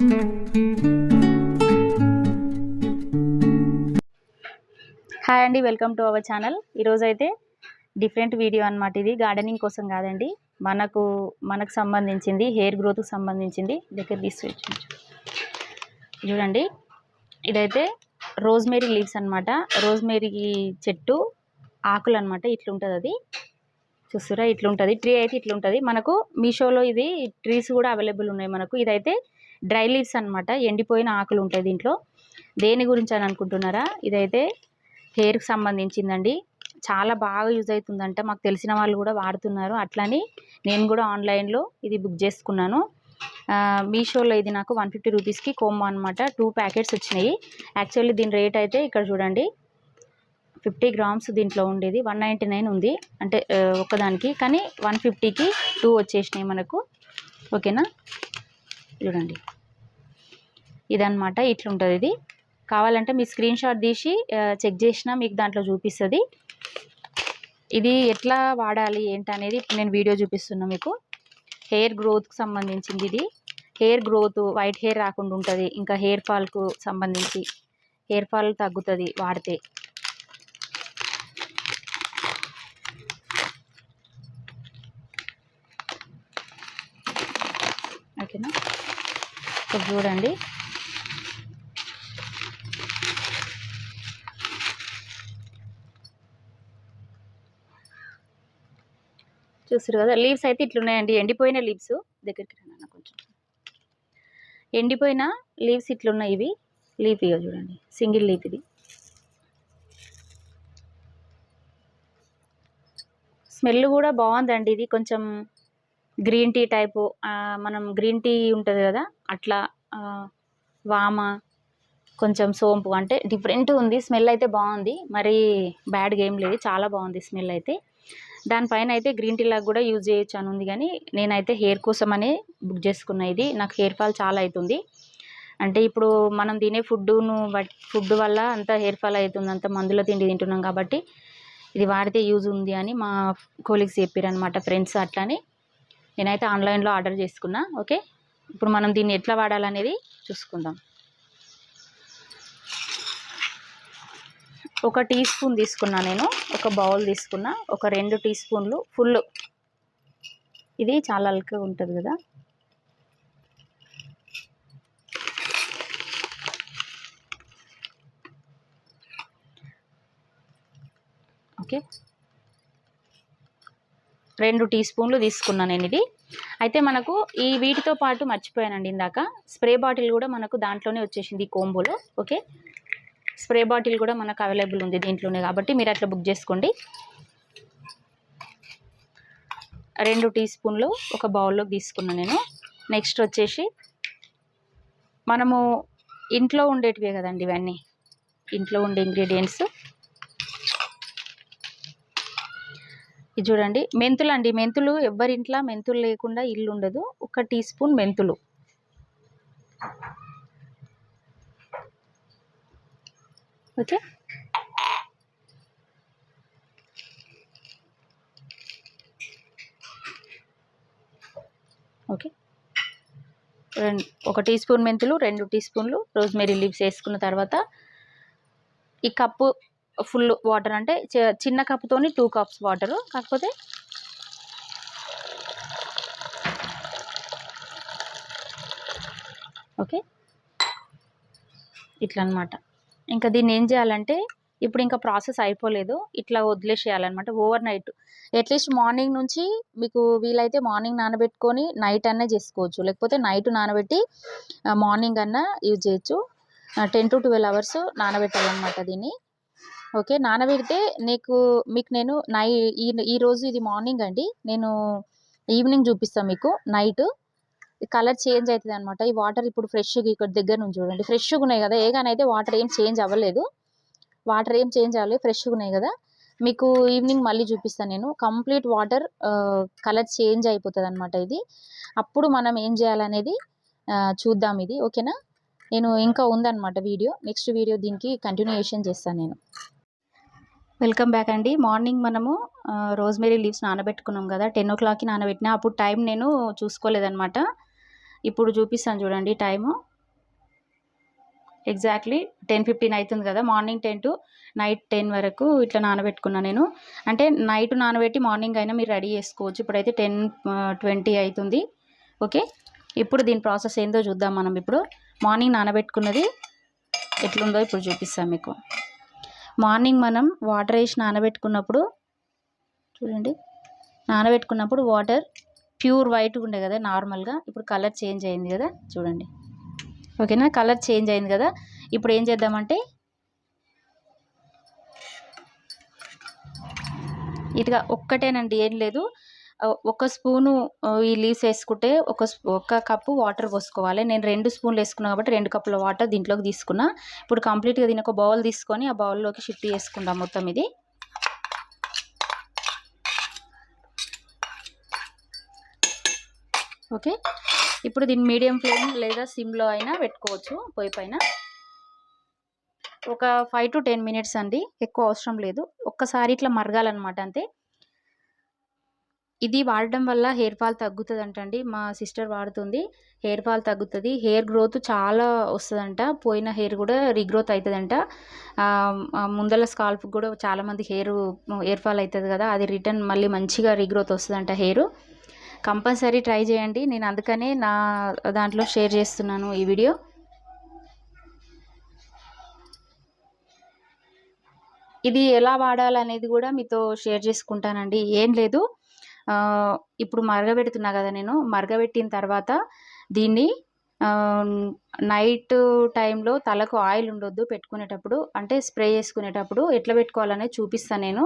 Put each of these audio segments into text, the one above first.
Hi అండి welcome to our channel. ఈరోజు అయితే డిఫరెంట్ వీడియో అన్నమాట ఇది. గార్డెనింగ్ కోసం కాదండి మనకు మనకు సంబంధించింది హెయిర్ గ్రోత్కి సంబంధించింది. దగ్గర తీసుకొచ్చు చూడండి ఇదైతే రోజ్మేరీ లీవ్స్ అన్నమాట. రోజ్మేరీ చెట్టు ఆకులు అనమాట ఇట్లుంటుంది అది. చూస్తురా ఇట్లుంటుంది. ట్రీ అయితే ఇట్లుంటుంది. మనకు మీషోలో ఇది ట్రీస్ కూడా అవైలబుల్ ఉన్నాయి మనకు. ఇదైతే డ్రై లీవ్స్ అనమాట ఎండిపోయిన ఆకులు ఉంటాయి దీంట్లో. దేని గురించి అని అనుకుంటున్నారా? ఇదైతే హెయిర్కి సంబంధించిందండి. చాలా బాగా యూజ్ అవుతుందంట మాకు తెలిసిన వాళ్ళు కూడా వాడుతున్నారు. అట్లని నేను కూడా ఆన్లైన్లో ఇది బుక్ చేసుకున్నాను. మీషోలో ఇది నాకు వన్ ఫిఫ్టీ రూపీస్కి కోమ్ అనమాట టూ ప్యాకెట్స్ వచ్చినాయి. యాక్చువల్లీ దీని రేట్ అయితే ఇక్కడ చూడండి ఫిఫ్టీ గ్రామ్స్ దీంట్లో ఉండేది. వన్ నైంటీ నైన్ ఉంది. అంటే ఒకదానికి ఒక్కదానికి. కానీ వన్ ఫిఫ్టీకి టూ వచ్చేసినాయి మనకు. ఓకేనా? చూడండి. ఇదన్నమాట ఇట్లుంటుంది ఇది. కావాలంటే మీ స్క్రీన్ షాట్ తీసి చెక్ చేసినా మీకు దాంట్లో చూపిస్తుంది. ఇది ఎట్లా వాడాలి ఏంటి అనేది ఇప్పుడు నేను వీడియో చూపిస్తున్నా మీకు. హెయిర్ గ్రోత్కి సంబంధించింది ఇది. హెయిర్ గ్రోత్ వైట్ హెయిర్ రాకుండా ఉంటుంది. ఇంకా హెయిర్ ఫాల్కు సంబంధించి హెయిర్ ఫాల్ తగ్గుతుంది వాడితే ఓకేనా ఇప్పుడు చూడండి. చూసారు కదా లీవ్స్ అయితే ఇట్లున్నాయండి. ఎండిపోయిన లీవ్స్ దగ్గరికి రా కొంచెం. ఎండిపోయిన లీవ్స్ ఇట్లున్నాయి ఇవి. లీఫ్ ఇక చూడండి. సింగిల్ లీఫ్ ఇది. స్మెల్ కూడా బాగుందండి ఇది. కొంచెం గ్రీన్ టీ టైపు మనం గ్రీన్ టీ ఉంటుంది కదా అట్లా వామ కొంచెం సోంపు అంటే డిఫరెంట్ ఉంది స్మెల్ అయితే బాగుంది మరి బ్యాడ్గా ఏం లేదు చాలా బాగుంది స్మెల్ అయితే. దానిపైన అయితే గ్రీన్ టీ లాగా కూడా యూజ్ చేయొచ్చు అని ఉంది కానీ నేనైతే హెయిర్ కోసమనే బుక్ చేసుకున్నా ఇది నాకు హెయిర్ ఫాల్ చాలా అవుతుంది అంటే ఇప్పుడు మనం తినే ఫుడ్ను బట్ ఫుడ్ వల్ల అంత హెయిర్ ఫాల్ అవుతుంది అంత మందుల తిండి తింటున్నాం కాబట్టి ఇది వాడితే యూజ్ ఉంది అని మా కోలీగ్స్ చెప్పారు అనమాట ఫ్రెండ్స్ అట్లానే. నేనైతే ఆన్లైన్లో ఆర్డర్ చేసుకున్నా ఓకే? ఇప్పుడు మనం దీన్ని ఎట్లా వాడాలనేది చూసుకుందాం. ఒక టీ స్పూన్ తీసుకున్నా నేను ఒక బౌల్ తీసుకున్నా ఒక రెండు టీ స్పూన్లు ఫుల్. ఇది చాలా అల్కగా ఉంటుంది కదా? ఓకే? రెండు టీ స్పూన్లు తీసుకున్నాను నేను ఇది. అయితే మనకు ఈ వీటితో పాటు మర్చిపోయానండి ఇందాక. స్ప్రే బాటిల్ కూడా మనకు దాంట్లోనే వచ్చేసింది ఈ కోంబోలో. ఓకే? స్ప్రే బాటిల్ కూడా మనకు అవైలబుల్ ఉంది దీంట్లోనే కాబట్టి మీరు అట్లా బుక్ చేసుకోండి. రెండు టీ స్పూన్లు ఒక బౌల్లోకి తీసుకున్నాను నేను. నెక్స్ట్ వచ్చేసి మనము ఇంట్లో ఉండేటివే కదండి ఇవన్నీ. ఇంట్లో ఉండే ఇంగ్రీడియంట్స్ ఇది చూడండి. మెంతులు అండి. మెంతులు ఎవరి ఇంట్లో మెంతులు లేకుండా ఇల్లు ఉండదు. ఒక టీ స్పూన్ మెంతులు. ఓకే. ఓకే. రెండు ఒక టీ స్పూన్ మెంతులు రెండు టీ స్పూన్లు రోజ్మెరీ లీవ్స్ వేసుకున్న తర్వాత ఈ కప్పు ఫుల్ వాటర్ అంటే చి- చిన్న కప్పుతోని టూ కప్స్ వాటరు. కాకపోతే ఓకే. ఇట్లా అనమాట ఇంకా దీన్ని ఏం చేయాలంటే ఇప్పుడు ఇంకా ప్రాసెస్ అయిపోలేదు. ఇట్లా వదిలేసేయాలన్నమాట ఓవర్ నైట్. అట్లీస్ట్ మార్నింగ్ నుంచి మీకు వీలైతే మార్నింగ్ నానబెట్టుకొని నైట్ అన్నా చేసుకోవచ్చు. లేకపోతే నైట్ నానబెట్టి మార్నింగ్ అన్నా యూజ్ చేయొచ్చు. టెన్ టు ట్వెల్వ్ అవర్స్ నానబెట్టాలన్నమాట దీన్ని. ఓకే. నానబెడితే నీకు మీకు నేను నై ఈ ఈరోజు ఇది మార్నింగ్ అండి. నేను ఈవినింగ్ చూపిస్తాను మీకు నైట్. కలర్ చేంజ్ అవుతుంది అనమాట ఈ వాటర్ ఇప్పుడు ఫ్రెష్గా ఇక్కడ దగ్గర నుంచి చూడండి. ఫ్రెష్గా ఉన్నాయి కదా. ఏగానైతే వాటర్ ఏం చేంజ్ అవ్వలేదు. వాటర్ ఏం చేంజ్ అవ్వలేదు. ఫ్రెష్గా ఉన్నాయి కదా. మీకు ఈవినింగ్ మళ్ళీ చూపిస్తాను నేను. కంప్లీట్ వాటర్ కలర్ చేంజ్ అయిపోతుంది అనమాట ఇది. అప్పుడు మనం ఏం చేయాలనేది చూద్దాం ఇది. ఓకేనా? నేను ఇంకా ఉందన్నమాట వీడియో. నెక్స్ట్ వీడియో దీనికి కంటిన్యూయేషన్ చేస్తాను నేను. వెల్కమ్ బ్యాక్ అండి. మార్నింగ్ మనము రోజ్మెరీ లీవ్స్ నానబెట్టుకున్నాం కదా టెన్ ఓ క్లాక్కి నానబెట్టినా అప్పుడు టైం నేను చూసుకోలేదనమాట ఇప్పుడు చూపిస్తాను చూడండి టైము. ఎగ్జాక్ట్లీ టెన్ ఫిఫ్టీన్ అవుతుంది కదా morning ten to night ten వరకు ఇట్లా నానబెట్టుకున్నా నేను. అంటే నైట్ నానబెట్టి మార్నింగ్ అయినా మీరు రెడీ చేసుకోవచ్చు. ఇప్పుడైతే టెన్ ట్వంటీ అవుతుంది ఓకే? ఇప్పుడు దీని ప్రాసెస్ ఏందో చూద్దాం మనం ఇప్పుడు. మార్నింగ్ నానబెట్టుకున్నది ఎట్లుందో ఇప్పుడు చూపిస్తాం మీకు. మార్నింగ్ మనం వాటర్ వేసి నానబెట్టుకున్నప్పుడు చూడండి నానబెట్టుకున్నప్పుడు వాటర్ ప్యూర్ వైట్ ఉండే కదా నార్మల్గా. ఇప్పుడు కలర్ చేంజ్ అయింది కదా చూడండి. ఓకేనా? కలర్ చేంజ్ అయింది కదా. ఇప్పుడు ఏం చేద్దామంటే ఇదిగా ఒక్కటేనండి ఏం లేదు. ఒక స్పూను ఈ లీవ్స్ వేసుకుంటే ఒక ఒక కప్పు వాటర్ పోసుకోవాలి. నేను రెండు స్పూన్లు వేసుకున్నాను కాబట్టి రెండు కప్పుల వాటర్ దీంట్లోకి తీసుకున్నా. ఇప్పుడు కంప్లీట్గా దీని ఒక బౌల్ తీసుకొని ఆ బౌల్లోకి షిఫ్ట్ చేసుకుందాం మొత్తం ఇది. ఓకే. ఇప్పుడు దీన్ని మీడియం ఫ్లేమ్ లేదా సిమ్లో అయినా పెట్టుకోవచ్చు పొయ్యి పైన. ఒక ఫైవ్ టు టెన్ మినిట్స్ అండి. ఎక్కువ అవసరం లేదు. ఒక్కసారి ఇట్లా మరగాలన్నమాట అంతే. ఇది వాడడం వల్ల హెయిర్ ఫాల్ తగ్గుతుంది అంటండి మా సిస్టర్ వాడుతుంది. హెయిర్ ఫాల్ తగ్గుతుంది. హెయిర్ గ్రోత్ చాలా వస్తుందంట. పోయిన హెయిర్ కూడా రీగ్రోత్ అవుతుందంట ముందల స్కాల్ప్ కూడా చాలామంది హెయిర్ హెయిర్ ఫాల్ అవుతుంది కదా అది రిటర్న్ మళ్ళీ మంచిగా రీగ్రోత్ వస్తుందంట హెయిర్. కంపల్సరీ ట్రై చేయండి. నేను అందుకనే నా దాంట్లో షేర్ చేస్తున్నాను ఈ వీడియో. ఇది ఎలా వాడాలనేది కూడా మీతో షేర్ చేసుకుంటానండి. ఏం లేదు. ఇప్పుడు మరగబెడుతున్నా కదా నేను మరగబెట్టిన తర్వాత దీన్ని నైట్ టైంలో తలకు ఆయిల్ ఉండొద్దు పెట్టుకునేటప్పుడు అంటే స్ప్రే చేసుకునేటప్పుడు ఎట్లా పెట్టుకోవాలనేది చూపిస్తాను నేను.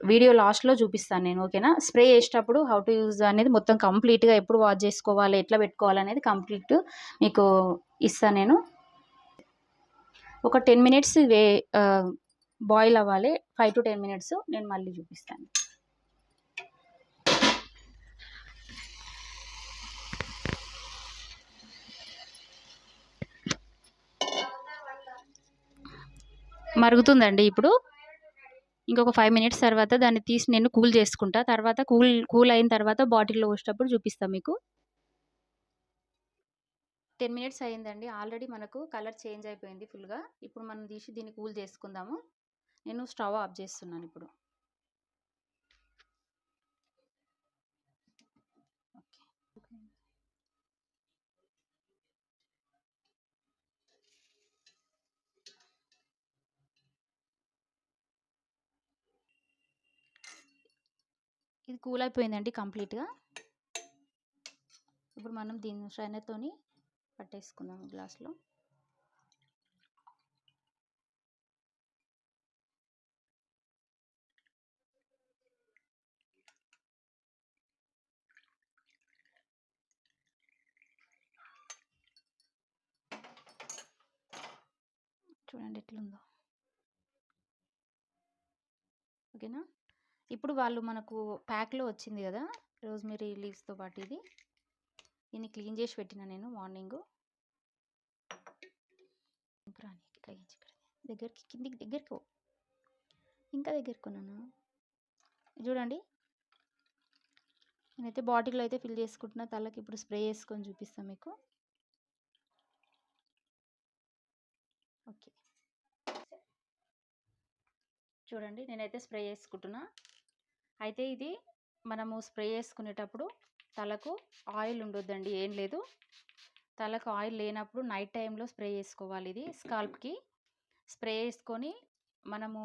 వీడియో లాస్ట్లో చూపిస్తాను నేను ఓకేనా? స్ప్రే చేసేటప్పుడు హౌ టు యూజ్ అనేది మొత్తం కంప్లీట్గా ఎప్పుడు వాష్ చేసుకోవాలి ఎట్లా పెట్టుకోవాలి అనేది కంప్లీట్ మీకు ఇస్తాను నేను. ఒక టెన్ మినిట్స్ వే బాయిల్ అవ్వాలి ఫైవ్ టు టెన్ మినిట్స్ నేను మళ్ళీ చూపిస్తాను. మరుగుతుందండి ఇప్పుడు. ఇంకొక ఫైవ్ మినిట్స్ తర్వాత దాన్ని తీసి నేను కూల్ చేసుకుంటా. తర్వాత కూల్ కూల్ అయిన తర్వాత బాటిల్లో పోసేటప్పుడు చూపిస్తాను మీకు. టెన్ మినిట్స్ అయిందండి. ఆల్రెడీ మనకు కలర్ చేంజ్ అయిపోయింది ఫుల్గా ఇప్పుడు మనం తీసి దీన్ని కూల్ చేసుకుందాము. నేను స్టవ్ ఆఫ్ చేస్తున్నాను ఇప్పుడు. ఇది కూల్ అయిపోయిందండి కంప్లీట్గా. ఇప్పుడు మనం దీన్ని స్ట్రైనర్తోని పట్టేసుకుందాం గ్లాస్లో. చూడండి ఎట్లుందో. ఓకేనా? ఇప్పుడు వాళ్ళు మనకు ప్యాక్లో వచ్చింది కదా! రోజ్మెరీ లీవ్స్తో పాటు ఇది. దీన్ని క్లీన్ చేసి పెట్టిన నేను మార్నింగ్. దగ్గరికి కిందికి దగ్గరికి ఇంకా దగ్గరికి కొన్నాను చూడండి. నేనైతే బాటిల్లో అయితే ఫిల్ చేసుకుంటున్నా. తలకి ఇప్పుడు స్ప్రే చేసుకొని చూపిస్తాను మీకు. ఓకే. చూడండి. నేనైతే స్ప్రే చేసుకుంటున్నా. అయితే ఇది మనము స్ప్రే చేసుకునేటప్పుడు తలకు ఆయిల్ ఉండొద్దండి ఏం లేదు. తలకు ఆయిల్ లేనప్పుడు నైట్ టైంలో స్ప్రే చేసుకోవాలి ఇది స్కాల్ప్కి. స్ప్రే చేసుకొని మనము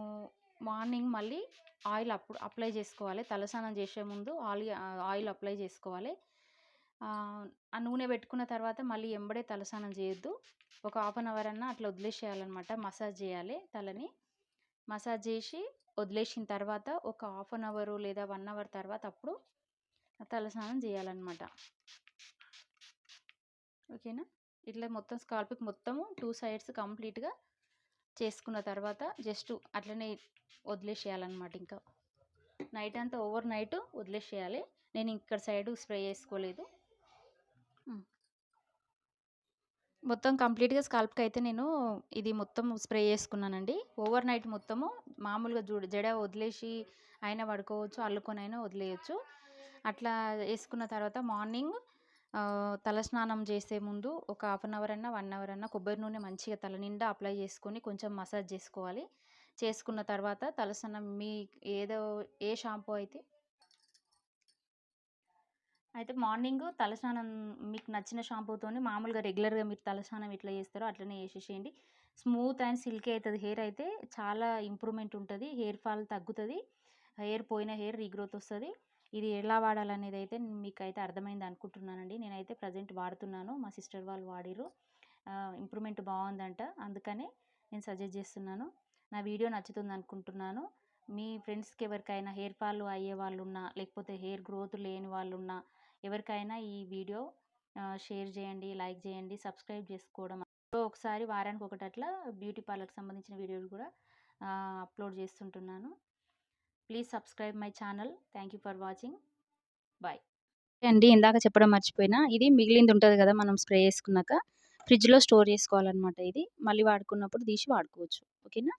మార్నింగ్ మళ్ళీ ఆయిల్ అప్పుడు అప్లై చేసుకోవాలి. తలస్నానం చేసే ముందు ఆయిల్ ఆయిల్ అప్లై చేసుకోవాలి. ఆ, నూనె పెట్టుకున్న తర్వాత మళ్ళీ ఎంబడే తలస్నానం చేయొద్దు. ఒక హాఫ్ అన్ అవర్ అన్న అట్లా వదిలేసేయాలన్నమాట. మసాజ్ చేయాలి తలని. మసాజ్ చేసి వదిలేసిన తర్వాత ఒక హాఫ్ అన్ అవర్ లేదా వన్ అవర్ తర్వాత అప్పుడు తలస్నానం చేయాలన్నమాట. ఓకేనా? ఇట్లా మొత్తం స్కాల్ప్కి మొత్తము టూ సైడ్స్ కంప్లీట్గా చేసుకున్న తర్వాత జస్ట్ అట్లనే వదిలేసేయాలన్నమాట ఇంకా. నైట్ అంతా ఓవర్ నైట్ వదిలేసేయాలి. నేను ఇక్కడ సైడ్ స్ప్రే చేసుకోలేదు. మొత్తం కంప్లీట్గా స్కాల్ప్కి అయితే నేను ఇది మొత్తం స్ప్రే చేసుకున్నానండి ఓవర్ నైట్ మొత్తము మామూలుగా జుడ జడ వదిలేసి అయినా పడుకోవచ్చు అల్లుకొని అయినా వదిలేయచ్చు అట్లా వేసుకున్న తర్వాత మార్నింగ్ తలస్నానం చేసే ముందు ఒక హాఫ్ అన్ అవర్ అన్నా, వన్ అవర్ అన్నా కొబ్బరి నూనె మంచిగా తల నిండా అప్లై చేసుకొని కొంచెం మసాజ్ చేసుకోవాలి. చేసుకున్న తర్వాత తలస్నానం మీ ఏదో ఏ షాంపూ అయితే అయితే మార్నింగ్ తలస్నానం మీకు నచ్చిన షాంపూతోని మామూలుగా రెగ్యులర్‌గా మీరు తలస్నానం ఎట్లా చేస్తారో అట్లనే వేసేసేయండి స్మూత్ అండ్ సిల్కీ అవుతుంది హెయిర్ అయితే చాలా ఇంప్రూవ్‌మెంట్ ఉంటుంది హెయిర్ ఫాల్ తగ్గుతుంది హెయిర్ పోయిన హెయిర్ రీగ్రోత్ వస్తుంది ఇది ఎలా వాడాలనేది అయితే మీకైతే అర్థమైంది అనుకుంటున్నానండి. నేనైతే ప్రెజెంట్ వాడుతున్నాను. మా సిస్టర్ వాళ్ళు వాడిర్రు. ఇంప్రూవ్‌మెంట్ బాగుందంట అందుకనే నేను సజెస్ట్ చేస్తున్నాను. నా వీడియో నచ్చుతుంది అనుకుంటున్నాను. మీ ఫ్రెండ్స్‌కి ఎవరికైనా హెయిర్ ఫాల్ అయ్యే వాళ్ళు ఉన్నా లేకపోతే హెయిర్ గ్రోత్ లేని వాళ్ళు ఉన్నా ఎవరికైనా ఈ వీడియో షేర్ చేయండి, లైక్ చేయండి, సబ్స్క్రైబ్ చేసుకోవడం ఒకసారి వారానికి ఒకటి అట్లా బ్యూటీ పార్లర్‌కి సంబంధించిన వీడియోలు కూడా upload చేస్తుంటున్నాను. Please subscribe my channel. Thank you for watching. Bye అండి ఇందాక చెప్పడం మర్చిపోయినా. ఇది మిగిలింది ఉంటుంది కదా! మనం స్ప్రే చేసుకున్నాక ఫ్రిడ్జ్‌లో స్టోర్ చేసుకోవాలన్నమాట ఇది. మళ్ళీ వాడుకున్నప్పుడు తీసి వాడుకోవచ్చు. ఓకేనా?